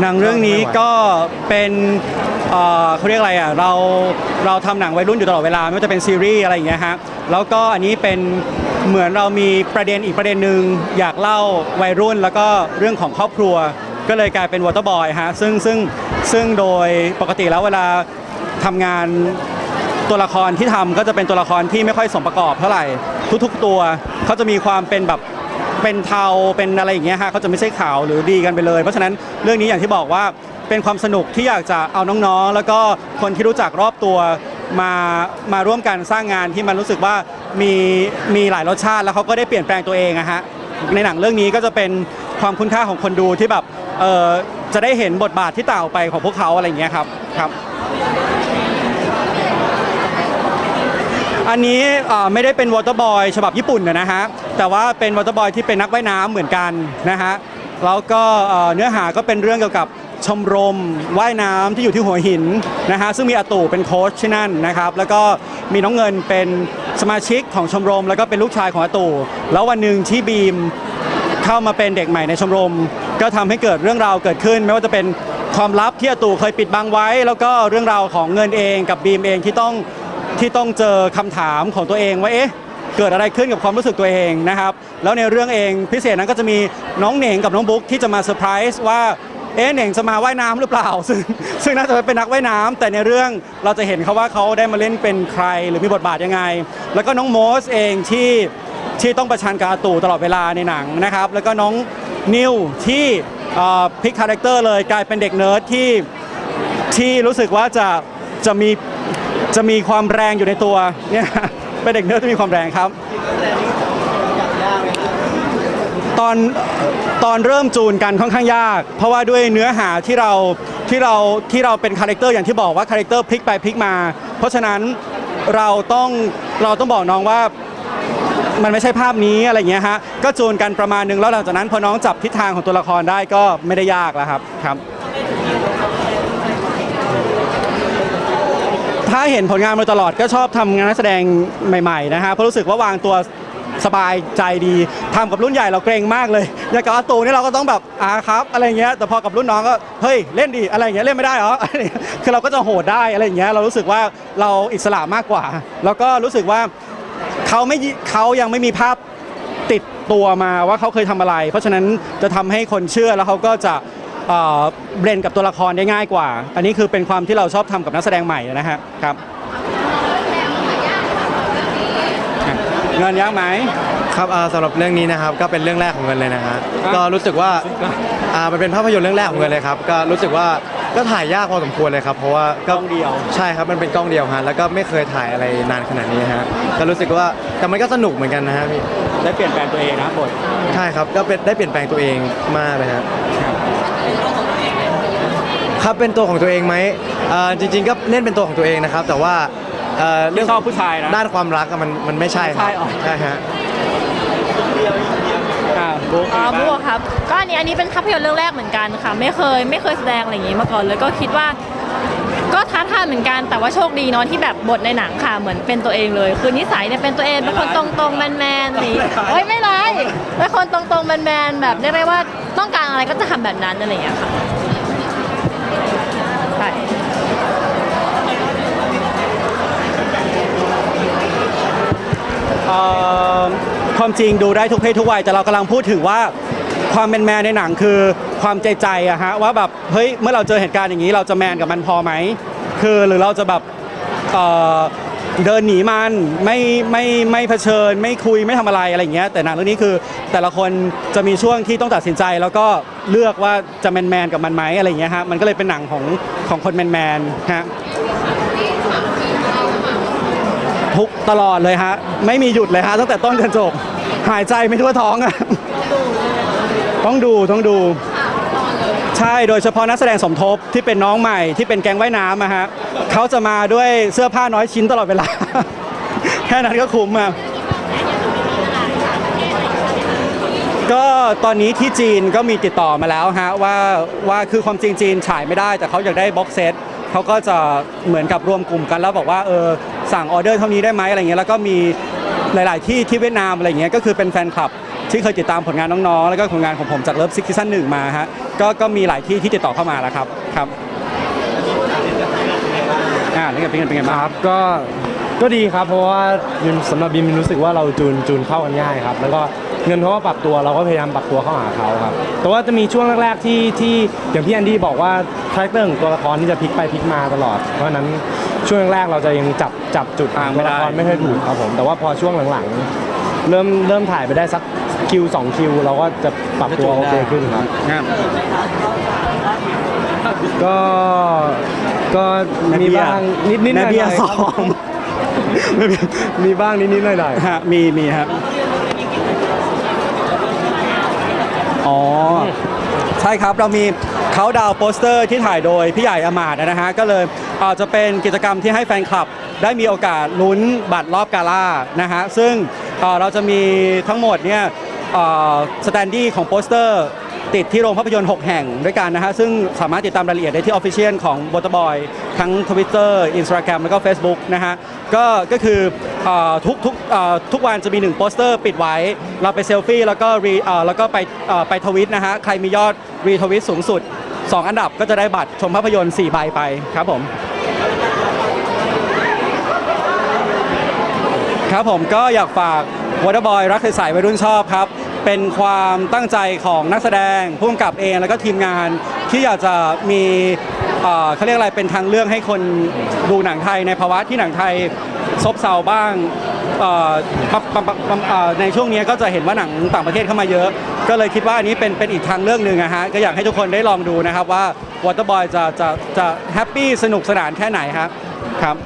หนังเรื่องนี้ก็เป็นเอ่อเขาเรียกอะไรอะเราเราทำหนังวัยรุ่นอยู่ตลอดเวลาไม่ว่าจะเป็นซีรีส์อะไรอย่างเงี้ยฮะแล้วก็อันนี้เป็นเหมือนเรามีประเด็นอีกประเด็นหนึ่งอยากเล่าวัยรุ่นแล้วก็เรื่องของครอบครัว ก็เลยกลายเป็นวอเตอร์บอยฮะซึ่งซึ่งซึ่งโดยปกติแล้วเวลาทำงาน ตัวละครที่ทำก็จะเป็นตัวละครที่ไม่ค่อยสมประกอบเท่าไหร่ทุก ๆ ตัวเขาจะมีความเป็นแบบ เป็นเทาเป็นอะไรอย่างเงี้ยฮะเขาจะไม่ใช่ขาวหรือดีกันไปเลย เพราะฉะนั้นเรื่องนี้อย่างที่บอกว่าเป็นความสนุกที่อยากจะเอาน้องๆ แล้วก็คนที่รู้จักรอบตัวมามาร่วมกันสร้างงานที่มันรู้สึกว่ามีมีหลายรสชาติแล้วเขาก็ได้เปลี่ยนแปลงตัวเองอะฮะในหนังเรื่องนี้ก็จะเป็นความคุณค่าของคนดูที่แบบเออจะได้เห็นบทบาทที่ต่างออกไปของพวกเขาอะไรอย่างเงี้ยครับครับ อันนี้ไม่ได้เป็นวอเตอร์บอยฉบับญี่ปุ่นนะฮะ แต่ว่าเป็นวอเตอร์บอยที่เป็นนักว่ายน้ำเหมือนกันนะฮะ แล้วก็เนื้อหาก็เป็นเรื่องเกี่ยวกับชมรมว่ายน้ำที่อยู่ที่หัวหินนะฮะซึ่งมีอาตู่เป็นโค้ชที่นั่นนะครับ แล้วก็มีน้องเงินเป็นสมาชิกของชมรม แล้วก็เป็นลูกชายของอาตู่แล้ววันหนึ่งที่บีมเข้ามาเป็นเด็กใหม่ในชมรม ก็ทำให้เกิดเรื่องราวเกิดขึ้น ไม่ว่าจะเป็นความลับที่อาตู่เคยปิดบังไว้ แล้วก็เรื่องราวของเงินเองกับบีมเองที่ต้อง ที่ต้องเจอคำถามของตัวเองว่าเอ๊ะเกิดอะไรขึ้นกับความรู้สึกตัวเองนะครับ แล้วในเรื่องเองพิเศษนั้นก็จะมีน้องเหน่งกับน้องบุ๊กที่จะมาเซอร์ไพรส์ว่าเอ๊ะเหน่งจะมาว่ายน้ำหรือเปล่า ซึ่งซึ่งน่าจะเป็นนักว่ายน้ำแต่ในเรื่องเราจะเห็นเขาว่าเขาได้มาเล่นเป็นใครหรือมีบทบาทยังไง แล้วก็น้องโมสเองที่ที่ต้องประชันกับอาตู่ตลอดเวลาในหนังนะครับ แล้วก็น้องนิวที่อ่อพลิกคาแรคเตอร์เลยกลายเป็นเด็กเนิร์ดที่ที่รู้สึกว่าจะจะมี จะมีความแรงอยู่ในตัวเนี่ยเป็นเด็กเนิร์ดที่มีความแรงครับ ตอนตอนเริ่มจูนกันค่อนข้างยาก เพราะว่าด้วยเนื้อหาที่เราที่เราที่เราเป็นคาแรคเตอร์อย่างที่บอกว่าคาแรคเตอร์พลิกไปพลิกมา เพราะฉะนั้นเราต้องเราต้องบอกน้องว่ามันไม่ใช่ภาพนี้อะไรเงี้ยฮะก็จูนกันประมาณนึงแล้วหลังจากนั้นพอน้องจับทิศทางของตัวละครได้ก็ไม่ได้ยากแล้วครับครับ ถ้า เห็นผลงานมาตลอดก็ชอบทำงานนักแสดงใหม่ๆนะฮะเพราะรู้สึกว่าวางตัวสบายใจดีทำกับรุ่นใหญ่เราเกรงมากเลยอย่างกับอาตูนี่เราก็ต้องแบบอ่าครับอะไรเงี้ยแต่พอกับรุ่นน้องก็เฮ้ยเล่นดีอะไรเงี้ยเล่นไม่ได้เหรออะไรอย่างเงี้ยคือเราก็จะโหดได้อะไรเงี้ยเรารู้สึกว่าเราอิสระมากกว่า แล้วก็รู้สึกว่าเขาไม่เขายังไม่มีภาพติดตัวมาว่าเขาเคยทำอะไร เพราะฉะนั้นจะทำให้คนเชื่อแล้วเขาก็จะ เอ่อเบรนกับตัวละครได้ง่ายกว่า อันนี้คือเป็นความที่เราชอบทำกับนักแสดงใหม่นะฮะครับเงินยากไหมครับอ่าสำหรับเรื่องนี้นะครับก็เป็นเรื่องแรกของเงินเลยนะฮะอะก็รู้สึกว่าอ่ามันเป็นภาพยนตร์เรื่องแรกของเงินเลยครับก็รู้สึกว่าก็ถ่ายยากพอสมควรเลยครับเพราะว่ากล้องเดียวใช่ครับมันเป็นกล้องเดียวฮะแล้วก็ไม่เคยถ่ายอะไรนานขนาดนี้ฮะก็รู้สึกว่าแต่มันก็สนุกเหมือนกันนะฮะพี่ได้เปลี่ยนแปลงตัวเองนะบทใช่ครับก็เป็นได้เปลี่ยนแปลงตัวเองมากเลยฮะ ครับเป็นตัวของตัวเองไหมอ่าจริง ๆ ก็เล่นเป็นตัวของตัวเองนะครับ แต่ว่าเอ่อเรื่เรื่อองงชอบผู้ชายนะ ด้านความรักอะมันมันไม่ใช่ครับใช่อ๋อใช่ฮะ อ่าบุ๊คอ๋อเป็นไงบุ๊บ้างกครับ ก็อันนี้อันนี้เป็นภาพยนตร์เรื่องแรกเหมือนกันค่ะ ไม่เคยไม่เคยแสดงอะไรอย่างนี้มาก่อนเลยก็คิดว่า ก็ท้าทายเหมือนกันแต่ว่าโชคดีเนาะที่แบบบทในหนังค่ะเหมือนเป็นตัวเองเลย คือนิสัยเนี่ยเป็นตัวเองเป็นคนตรงๆแมนๆนี่เฮ้ยไม่ไรายเป็นคนตรงๆแมนๆแบบเรียกได้ว่าต้องการอะไรก็จะทำแบบนั้นอะไรอย่างเงี้ยค่ะใช่ความจริงดูได้ทุกเพศทุกวัยแต่เรากำลังพูดถึงว่าความเป็นแมนในหนังคือความใจใจอะฮะว่าแบบเฮ้ยเมื่อเราเจอเหตุการณ์อย่างนี้ เราจะแมนกับมันพอไหมคือหรือเราจะแบบ เดินหนีมันไม่ไม่ไม่เผชิญ ไม่คุยไม่ทำอะไรอะไรอย่างเงี้ยแต่หนังเรื่องนี้คือแต่ละคนจะมีช่วงที่ต้องตัดสินใจ แล้วก็เลือกว่าจะแมนแมนกับมันไหมอะไรอย่างเงี้ยฮะมันก็เลยเป็นหนังของของคนแมนแมนฮะทุกตลอดเลยฮะไม่มีหยุดเลยฮะตั้งแต่ต้นจนจบหายใจไม่ทั่วท้องอะต้องดูต้องดู ใช่โดยเฉพาะนักแสดงสมทบที่เป็นน้องใหม่ที่เป็นแก๊งว่ายน้ำอะฮะเขาจะมาด้วยเสื้อผ้าน้อยชิ้นตลอดเวลา แค่นั้นก็คุ้มอะก็ตอนนี้ที่จีนก็มีติดต่อมาแล้วฮะว่าว่าคือความจริงจีนฉายไม่ได้ แต่เขาอยากได้บ็อกเซตเขาก็จะเหมือนกับรวมกลุ่มกันแล้วบอกว่าเออสั่งออเดอร์เท่านี้ได้ไหมอะไรเงี้ยแล้วก็มีหลาย ๆ ที่ที่เวียดนามอะไรเงี้ยก็คือเป็นแฟนคลับ ที่เคยติดตามผลงานน้องๆ แล้วก็ผลงานของผมจากเลิฟซิกซีซั่นหนึ่งมาฮะก็ก็มีหลายที่ที่ติดต่อเข้ามาแล้วครับครับอ่านี่เป็นไงเป็นไงคบ้างรับก็ก็ดีครับ เพราะว่าบิมสำหรับบิมรู้สึกว่าเราจูนจูนเข้ากันง่ายครับ แล้วก็เงินเขาก็ปรับตัวเราก็พยายามปรับตัวเข้าหาเขาครับ แต่ว่าจะมีช่วงแรกๆที่ที่อย่างพี่แอนดี้บอกว่าคาแรคเตอร์ของตัวละครที่จะพลิกไปพลิกมาตลอด เพราะฉะนั้นช่วงแรกๆเราจะยังจับจับจุดอ่าไม่ตัวได้ละครไม่ค่อยถูกครับผมแต่ว่าพอช่วงหลังๆ เริ่มเริ่มถ่ายไปได้สัก คิวสองคิวเราก็จะปรับตัวโอเคขึ้นครับงาม ก็ก็มีบ้างนิดนิดๆหแม่น่อยเบี้ยๆสคอรับงไม่เป็นมีบ้างนิดนิดๆหน่อยหน่อยๆฮะมีมีครับ อ๋อ ใช่ครับเรามีเขาดาวโปสเตอร์ที่ถ่ายโดยพี่ใหญ่อมาดนะฮะ ก็เลยเอ่อจะเป็นกิจกรรมที่ให้แฟนคลับ ได้มีโอกาสลุ้นบัตรรอบกาล่านะฮะ ซึ่งเอ่อเราจะมีทั้งหมดเนี่ย สแตนดี้ของโปสเตอร์ ติดที่โรงภาพยนตร์ 6 แห่งด้วยกันนะฮะ ซึ่งสามารถติดตามรายละเอียดได้ที่ออฟฟิเชียลของ b o t บอยทั้ง Twitter Instagram แล้วก็ Facebook นะฮะ ก็ก็คืออทุกทุกทุกวันจะมี1โปสเตอร์ปิดไว้ เราไปเซลฟี่แล้วก็รีแล้วก็ไปไปทวิตนะฮะ ใครมียอดรีทวิตสูงสุด 2 อันดับก็จะได้บัตรชมภาพยนตร์4ใบไปครับผมครับผมก็อยากฝากวอเตอร์บอยรักใสๆวัยรุ่นชอบครับ เป็นความตั้งใจของนักแสดงผู้กำกับเองแล้วก็ทีมงานที่อยากจะมีเอ่อเขาเรียกอะไรเป็นทางเลือกให้คนดูหนังไทยในภาวะที่หนังไทยซบเซาบ้างเอ่อปะปะปะปะเอ่อในช่วงนี้ก็จะเห็นว่าหนังต่างประเทศเข้ามาเยอะ ก็เลยคิดว่าอันนี้เป็นเป็นอีกทางเลือกหนึ่งนะฮะก็อยากให้ทุกคนได้ลองดูนะครับว่าวอเตอร์บอยจะจะจะแฮปปี้สนุกสนานแค่ไหนครับครับ